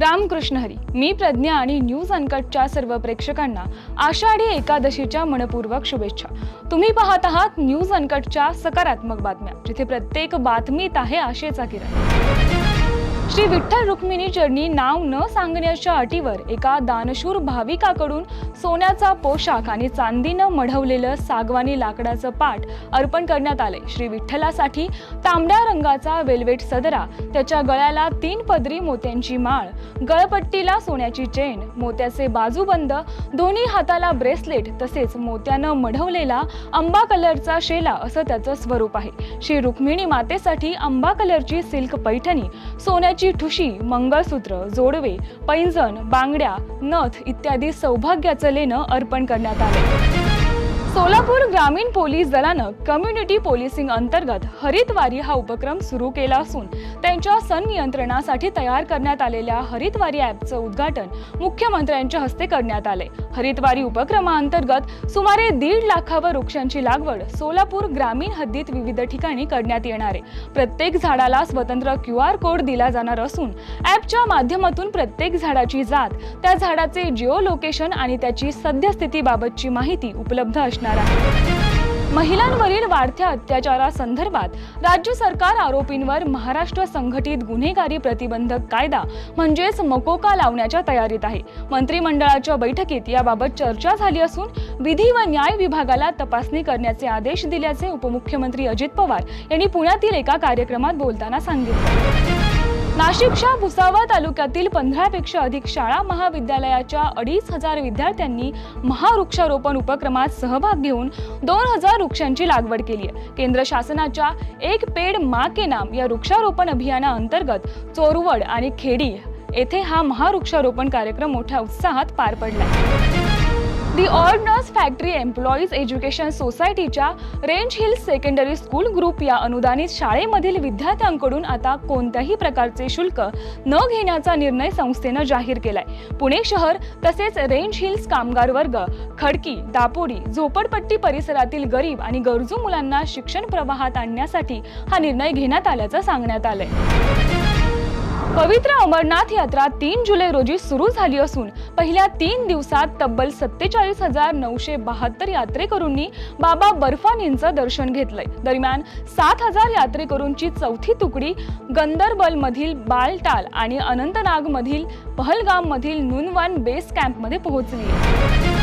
रामकृष्ण हरी मी प्रज्ञा आणि न्यूज अनकटच्या सर्व प्रेक्षकांना आषाढी एकादशीच्या मनपूर्वक शुभेच्छा. तुम्ही पाहत आहात न्यूज अनकटच्या सकारात्मक बातम्या जिथे प्रत्येक बातमीत आहे आशेचा किरण. श्री विठ्ठल रुक्मिणी चरणी नाव न सांगण्याच्या अटीवर एका दानशूर भाविकाकडून सोन्याचा पोशाख आणि चांदीनं मढवलेलं सागवानी लाकडाचं पाट अर्पण करण्यात आले श्री विठ्ठलासाठी तांबड्या रंगाचा वेल्वेट सदरा त्याच्या गळ्याला तीन पदरी मोत्यांची माळ गळपट्टीला सोन्याची चेन मोत्याचे बाजूबंद दोन्ही हाताला ब्रेसलेट तसेच मोत्यानं मढवलेला आंबा कलरचा शेला असं त्याचं स्वरूप आहे. श्री रुक्मिणी मातेसाठी आंबा कलरची सिल्क पैठणी सोन्याची ठुशी मंगळसूत्र जोडवे पैंजण बांगड्या नथ इत्यादी सौभाग्याचं लेणं अर्पण करण्यात आले. सोलापूर ग्रामीण पोलीस दलानं कम्युनिटी पोलिसिंग अंतर्गत हरितवारी हा उपक्रम सुरू केला असून त्यांच्या संनियंत्रणासाठी तयार करण्यात आलेल्या हरितवारी ॲपचं उद्घाटन मुख्यमंत्र्यांच्या हस्ते करण्यात आले हरितवारी उपक्रमाअंतर्गत सुमारे दीड लाखावर वृक्षांची लागवड सोलापूर ग्रामीण हद्दीत विविध ठिकाणी करण्यात येणार आहे. प्रत्येक झाडाला स्वतंत्र क्यू आर कोड दिला जाणार असून ॲपच्या माध्यमातून प्रत्येक झाडाची जात त्या झाडाचे जिओ लोकेशन आणि त्याची सद्यस्थितीबाबतची माहिती उपलब्ध असणार आहे. महिलांवरील वाढत्या अत्याचारासंदर्भात राज्य सरकार आरोपींवर महाराष्ट्र संघटित गुन्हेगारी प्रतिबंधक कायदा म्हणजेच मकोका लावण्याच्या तयारीत आहे. मंत्रिमंडळाच्या बैठकीत याबाबत चर्चा झाली असून विधी व न्याय विभागाला तपासणी करण्याचे आदेश दिल्याचे उपमुख्यमंत्री अजित पवार यांनी पुण्यातील एका कार्यक्रमात बोलताना सांगितले. नाशिकच्या भुसावळ तालुक्यातील पंधरापेक्षा अधिक शाळा महाविद्यालयाच्या अडीच हजार विद्यार्थ्यांनी महावृक्षारोपण उपक्रमात सहभाग घेऊन दोन हजार वृक्षांची लागवड केली आहे. केंद्र शासनाच्या एक पेड मा के नाम या वृक्षारोपण अभियानाअंतर्गत चोरवड आणि खेडी येथे हा महावृक्षारोपण कार्यक्रम मोठ्या उत्साहात पार पडला. The ordnance factory employees education सोसायटीच्या range hills secondary school group या अनुदानित शाळेमधील विद्यार्थ्यांकडून आता कोणत्याही प्रकारचे शुल्क न घेण्याचा निर्णय संस्थेनं जाहीर केलाय. पुणे शहर तसेच रेंज हिल्स कामगार वर्ग खडकी दापोडी झोपडपट्टी परिसरातील गरीब आणि गरजू मुलांना शिक्षण प्रवाहात आणण्यासाठी हा निर्णय घेण्यात आल्याचं सांगण्यात आलंय. पवित्र अमरनाथ यात्रा तीन जुलै रोजी सुरू झाली असून पहिल्या तीन दिवसात तब्बल सत्तेचाळीस हजार नऊशे बहात्तर यात्रेकरूंनी बाबा बर्फानींचं दर्शन घेतलंय. दरम्यान सात हजार यात्रेकरूंची चौथी तुकडी गंदरबलमधील बालटाल आणि अनंतनागमधील पहलगाममधील नुनवान बेस कॅम्पमध्ये पोहोचली.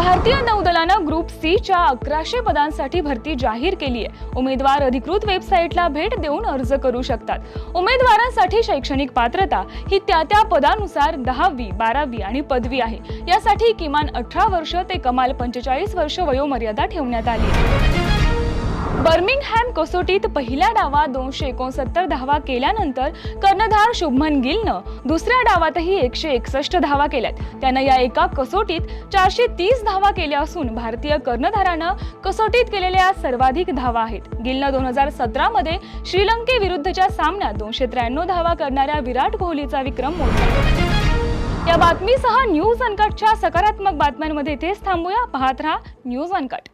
भारतीय नौदलानं ग्रुप सी च्या अकराशे पदांसाठी भरती जाहीर केली आहे उमेदवार अधिकृत वेबसाईटला भेट देऊन अर्ज करू शकतात. उमेदवारांसाठी शैक्षणिक पात्रता ही त्या त्या पदानुसार दहावी बारावी आणि पदवी आहे. यासाठी किमान अठरा वर्ष ते कमाल पंचेचाळीस वर्ष वयोमर्यादा ठेवण्यात आली. आहे बर्मिंगहॅम कसोटीत पहिल्या डावात दोनशे एकोणसत्तर धावा केल्यानंतर कर्णधार शुभमन गिलनं दुसऱ्या डावातही एकशे एकसष्ट धावा केल्यात. त्यानं या एका कसोटीत चारशे तीस धावा केल्या असून भारतीय कर्णधारानं कसोटीत केलेल्या सर्वाधिक धावा आहेत. गिलनं दोन हजार सतरामध्ये श्रीलंकेविरुद्धच्या सामन्यात दोनशे त्र्याण्णव धावा करणाऱ्या विराट कोहलीचा विक्रम मोडला. या बातमीसह न्यूज अनकटच्या सकारात्मक बातम्यांमध्ये इथेच थांबूया. पाहत राहा न्यूज अनकट.